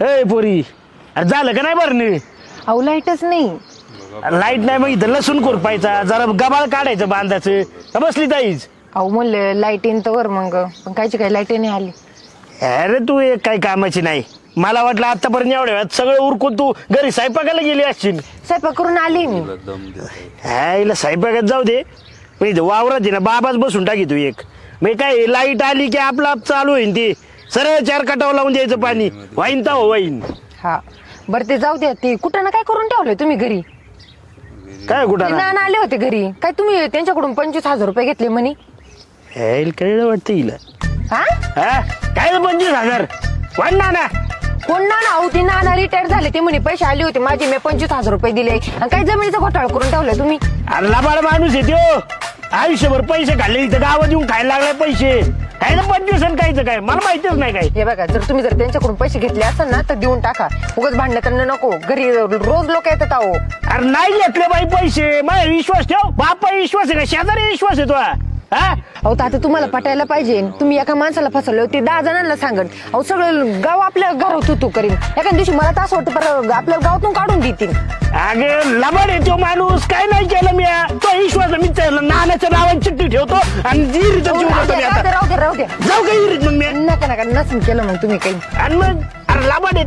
ए पोरी. अरे झालं का नाही बरं अहो लाईटच नाही. लाइट नाही मग इथं लसूण खुरपायचा जरा गबाळ काढायचं बांधाचं. का बसली ताईच? अहो म्हणलं लाइट येईन तर वर मग. पण कायची काही लाइट नाही आली? अरे तू एक काही कामाची नाही. मला वाटलं आतापर्यंत एवढ्या वेळात सगळं उरकून तू घरी स्वयंपाकाला गेली असशील. स्वयंपाक करून आली मी. हा हिला स्वयंपाकात जाऊ दे. पण इथं वावरात आहे ना बाबाच बसून टाकी तू एक. मग काय लाइट आली की आपलं आप चालू होईन ते. सरळ चार कटाव लावून द्यायचं पाणी. वाईन तर वाईन. हा. बरं ते जाऊ द्या. ते कुठं ना काय करून ठेवलंय तुम्ही घरी? काय ते कुठं नाना आले होते घरी. काय तुम्ही त्यांच्याकडून पंचवीस हजार रुपये घेतले म्हणे? कळलं वाटतं हिला? हा? हा? काय रे पंचवीस हजार? वाढ ना ना कोण नाना? अहो ते नाना रिटायर झाले. ते म्हणे पैसे आले होते. माझे मी पंचवीस हजार रुपये दिले. आणि काय जमिनीचा घोटाळा करून ठेवलाय तुम्ही? अरे लबाड माणूस आहे त्यो आयुष्यभर पैसे खाल्ले. इथं गावात येऊन खायला लागले पैसे. काय ना पंचवीस आणि कायचं काय? मला माहितीच नाही काय. हे बघा जर तुम्ही जर त्यांच्याकडून पैसे घेतले असाल ना तर देऊन टाका. उगाच भांडणं करणं नको. घरी रोज लोक येतात अहो. अरे नाही घेतले बाई पैसे. माझा विश्वास ठेव. बापा विश्वास आहे का? शेजारी विश्वास आहे तुला हा? अहो तर आता तुम्हाला पटायला पाहिजे. तुम्ही एका माणसाला फसवलं ते दहा जणांना सांगत अहो सगळं गाव आपल्या घरात तू करीन. एका दिवशी मला तर असं वाटतं बरं आपल्या गावातून काढून देतील. अगे लबाड आहे तो माणूस. काय नाही केलं मी. तो विश्वास मी नाण्याच्या नावाने चिठ्ठी ठेवतो आणि जीव देतो मी आता. द्या, राहू द्या. जाऊ का इरीत मग मी नका नका नसून केलं मग तुम्ही काही. आणि मग? अरे लबाड